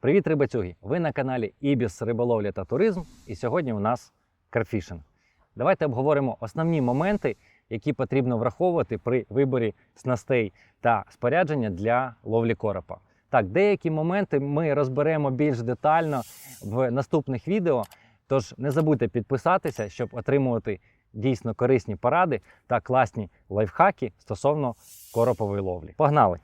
Привіт, рибацюги! Ви на каналі Ібіс Риболовля та Туризм, і сьогодні у нас карфішинг. Давайте обговоримо основні моменти, які потрібно враховувати при виборі снастей та спорядження для ловлі коропа. Так, деякі моменти ми розберемо більш детально в наступних відео. Тож не забудьте підписатися, щоб отримувати дійсно корисні поради та класні лайфхаки стосовно коропової ловлі. Погнали!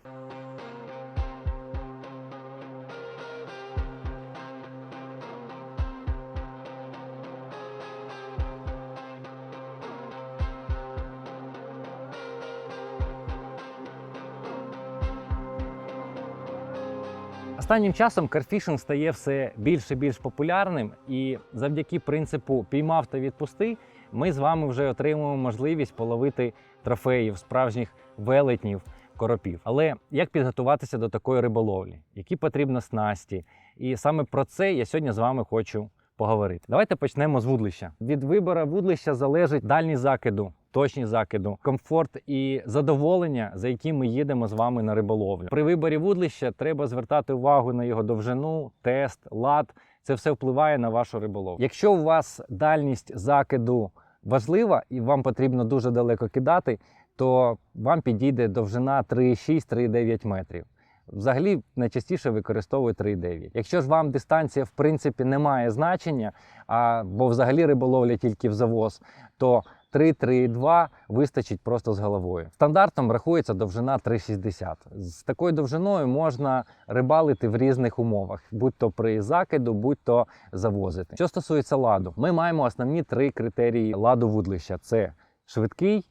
Останнім часом карфішинг стає все більш і більш популярним, і завдяки принципу піймав та відпусти, ми з вами вже отримуємо можливість половити трофеїв, справжніх велетнів, коропів. Але як підготуватися до такої риболовлі? Які потрібно снасті? І саме про це я сьогодні з вами хочу поговорити. Давайте почнемо з вудлища. Від вибору вудлища залежить дальність закиду, точність закиду, комфорт і задоволення, за яким ми їдемо з вами на риболовлю. При виборі вудлища треба звертати увагу на його довжину, тест, лад. Це все впливає на вашу риболовлю. Якщо у вас дальність закиду важлива і вам потрібно дуже далеко кидати, то вам підійде довжина 3,6-3,9 метрів. Взагалі найчастіше використовую 3,9. Якщо ж вам дистанція в принципі не має значення, а, бо взагалі риболовля тільки в завоз, то 3-3,2 вистачить просто з головою. Стандартом рахується довжина 3,60. З такою довжиною можна рибалити в різних умовах, будь-то при закиду, будь-то завозити. Що стосується ладу, ми маємо основні три критерії ладу вудлища: це швидкий,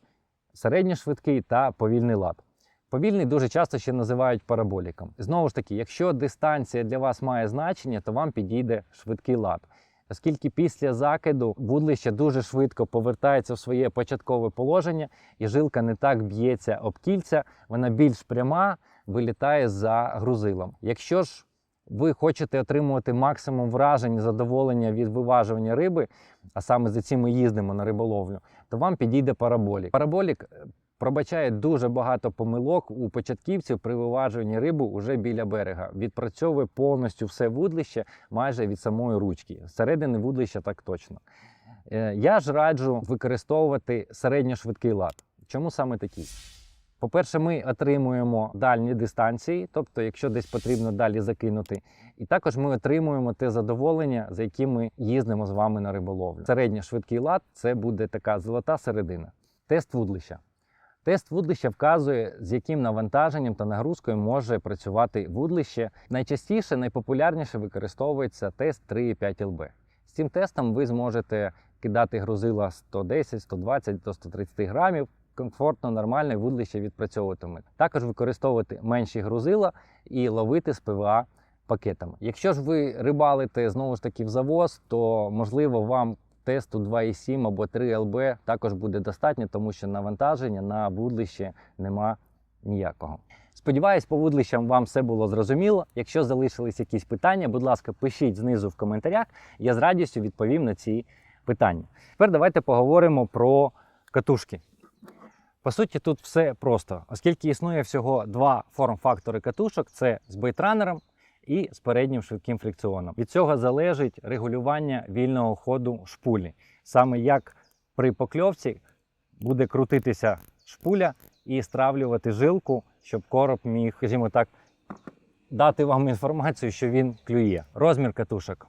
середньошвидкий та повільний лад. Повільний дуже часто ще називають параболіком. Знову ж таки, якщо дистанція для вас має значення, то вам підійде швидкий лад. Оскільки після закиду вудлище дуже швидко повертається в своє початкове положення, і жилка не так б'ється об кільця, вона більш пряма, вилітає за грузилом. Якщо ж ви хочете отримувати максимум вражень і задоволення від виважування риби, а саме за цим ми їздимо на риболовлю, то вам підійде параболік. Параболік е, пробачає дуже багато помилок у початківців при виважуванні риби уже біля берега. Відпрацьовує повністю все вудлище майже від самої ручки. Зсередини вудлища так точно. Е, Я ж раджу використовувати середньошвидкий лад. Чому саме такий? По-перше, ми отримуємо дальні дистанції, тобто, якщо десь потрібно далі закинути, і також ми отримуємо те задоволення, за яким ми їздимо з вами на риболовлю. Середньошвидкий лад це буде така золота середина. Тест вудлища. Тест вудлища вказує, з яким навантаженням та нагрузкою може працювати вудлище. Найчастіше, найпопулярніше використовується тест 3,5 ЛБ. З цим тестом ви зможете кидати грузила 110, 120 до 130 грамів. Комфортно, нормально і вудлище відпрацьовуватиме. Також використовувати менші грузила і ловити з ПВА пакетами. Якщо ж ви рибалите знову ж таки в завоз, то можливо вам тесту 2,7 або 3 ЛБ також буде достатньо, тому що навантаження на вудлище нема ніякого. Сподіваюсь, по вудлищам вам все було зрозуміло. Якщо залишились якісь питання, будь ласка, пишіть знизу в коментарях. Я з радістю відповім на ці питання. Тепер давайте поговоримо про катушки. По суті, тут все просто, оскільки існує всього два форм-фактори катушок: це з бейтранером і з переднім швидким фрикціоном. Від цього залежить регулювання вільного ходу шпулі. Саме як при покльовці буде крутитися шпуля і стравлювати жилку, щоб короб міг, скажімо так, дати вам інформацію, що він клює. Розмір катушок.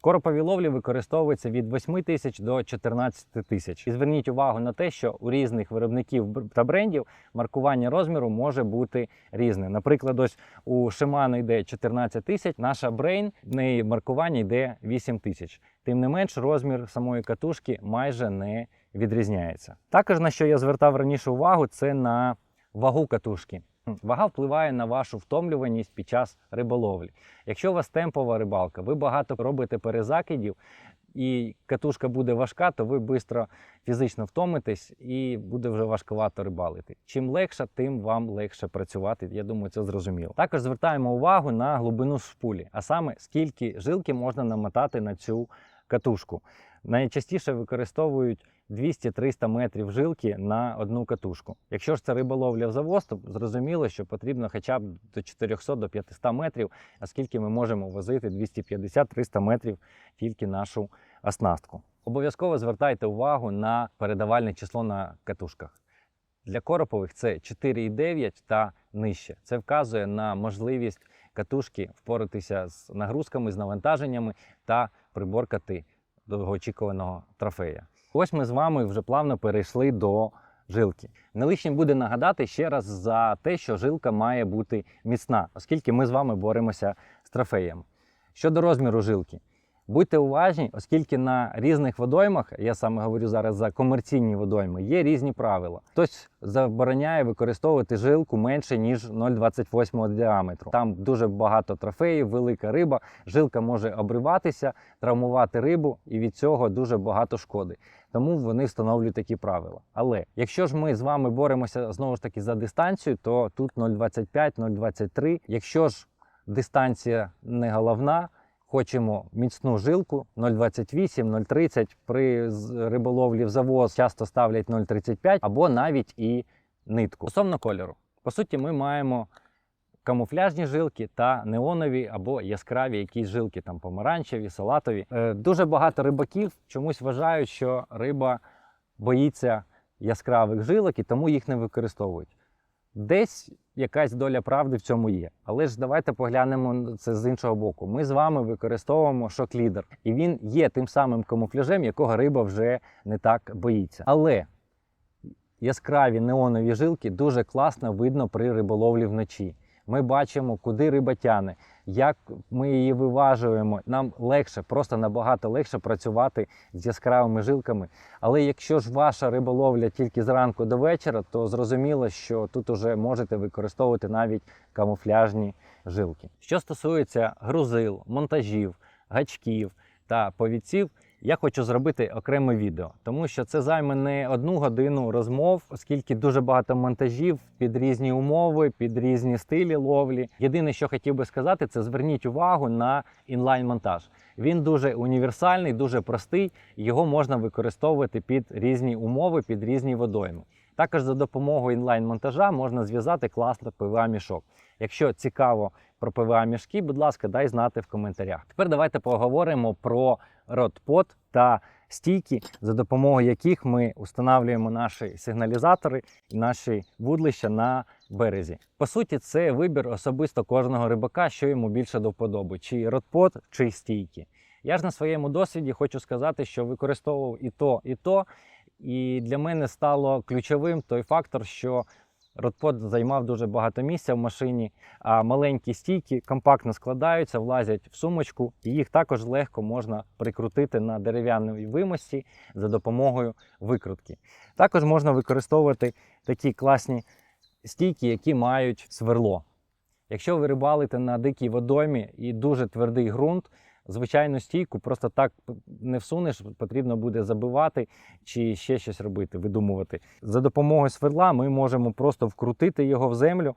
В короповій ловлі використовується від 8 тисяч до 14 тисяч. І зверніть увагу на те, що у різних виробників та брендів маркування розміру може бути різне. Наприклад, ось у Shimano йде 14 тисяч, наша Brain, в неї маркування йде 8 тисяч. Тим не менш, розмір самої катушки майже не відрізняється. Також на що я звертав раніше увагу, це на вагу катушки. Вага впливає на вашу втомлюваність під час риболовлі. Якщо у вас темпова рибалка, ви багато робите перезакидів, і катушка буде важка, то ви швидко фізично втомитесь і буде вже важкувато рибалити. Чим легше, тим вам легше працювати. Я думаю, це зрозуміло. Також звертаємо увагу на глибину шпулі, а саме скільки жилки можна намотати на цю катушку. Найчастіше використовують 200-300 метрів жилки на одну катушку. Якщо ж це риболовля в завоз, зрозуміло, що потрібно хоча б до 400 до 500 метрів, оскільки ми можемо возити 250-300 метрів тільки нашу оснастку. Обов'язково звертайте увагу на передавальне число на катушках. Для коропових це 4,9 та нижче. Це вказує на можливість катушки впоратися з нагрузками, з навантаженнями та приборкати довгоочікуваного трофея. Ось ми з вами вже плавно перейшли до жилки. Не лишнім буде нагадати ще раз за те, що жилка має бути міцна, оскільки ми з вами боремося з трофеєм. Щодо розміру жилки, будьте уважні, оскільки на різних водоймах, я саме говорю зараз за комерційні водойми, є різні правила. Хтось забороняє використовувати жилку менше ніж 0,28 діаметру. Там дуже багато трофеїв, велика риба. Жилка може обриватися, травмувати рибу, і від цього дуже багато шкоди. Тому вони встановлюють такі правила. Але якщо ж ми з вами боремося знову ж таки за дистанцію, то тут 0,25, 0,23. Якщо ж дистанція не головна, хочемо міцну жилку 0,28, 0,30. При риболовлі в завоз часто ставлять 0,35 або навіть і нитку. Стосовно кольору, по суті, ми маємо камуфляжні жилки та неонові або яскраві якісь жилки, там помаранчеві, салатові. Е, дуже багато рибаків чомусь вважають, що риба боїться яскравих жилок і тому їх не використовують. Десь якась доля правди в цьому є. Але ж давайте поглянемо це з іншого боку. Ми з вами використовуємо шок-лідер, і він є тим самим камуфляжем, якого риба вже не так боїться. Але яскраві неонові жилки дуже класно видно при риболовлі вночі. Ми бачимо, куди риба тяне, як ми її виважуємо. Нам легше, просто набагато легше працювати з яскравими жилками. Але якщо ж ваша риболовля тільки зранку до вечора, то зрозуміло, що тут уже можете використовувати навіть камуфляжні жилки. Що стосується грузил, монтажів, гачків та повідців, я хочу зробити окреме відео, тому що це займе не одну годину розмов, оскільки дуже багато монтажів під різні умови, під різні стилі ловлі. Єдине, що хотів би сказати, це зверніть увагу на інлайн-монтаж. Він дуже універсальний, дуже простий. Його можна використовувати під різні умови, під різні водойми. Також за допомогою інлайн-монтажа можна зв'язати класно ПВА мішок. Якщо цікаво про ПВА мішки, будь ласка, дай знати в коментарях. Тепер давайте поговоримо про ротпот та стійки, за допомогою яких ми встановлюємо наші сигналізатори і наші вудлища на березі. По суті, це вибір особисто кожного рибака, що йому більше до вподоби, чи ротпот, чи стійки. Я ж на своєму досвіді хочу сказати, що використовував і то, і то. І для мене стало ключовим той фактор, що ротпот займав дуже багато місця в машині, а маленькі стійки компактно складаються, влазять в сумочку, і їх також легко можна прикрутити на дерев'яній вимості за допомогою викрутки. Також можна використовувати такі класні стійки, які мають сверло. Якщо ви рибалите на дикій водоймі і дуже твердий ґрунт, звичайну стійку просто так не всунеш, потрібно буде забивати чи ще щось робити, видумувати. За допомогою сверла ми можемо просто вкрутити його в землю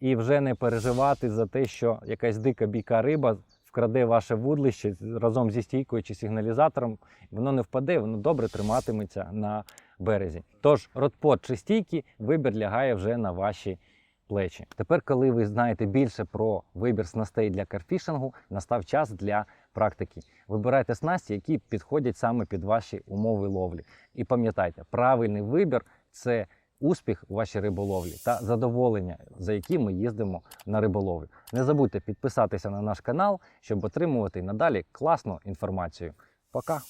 і вже не переживати за те, що якась дика біка риба вкраде ваше вудлище разом зі стійкою чи сигналізатором. Воно не впаде, воно добре триматиметься на березі. Тож ротпот чи стійки вибір лягає вже на ваші плечі. Тепер, коли ви знаєте більше про вибір снастей для карфішингу, настав час для практики. Вибирайте снасті, які підходять саме під ваші умови ловлі. І пам'ятайте, правильний вибір це успіх у вашій риболовлі та задоволення, за які ми їздимо на риболовлю. Не забудьте підписатися на наш канал, щоб отримувати надалі класну інформацію. Пока!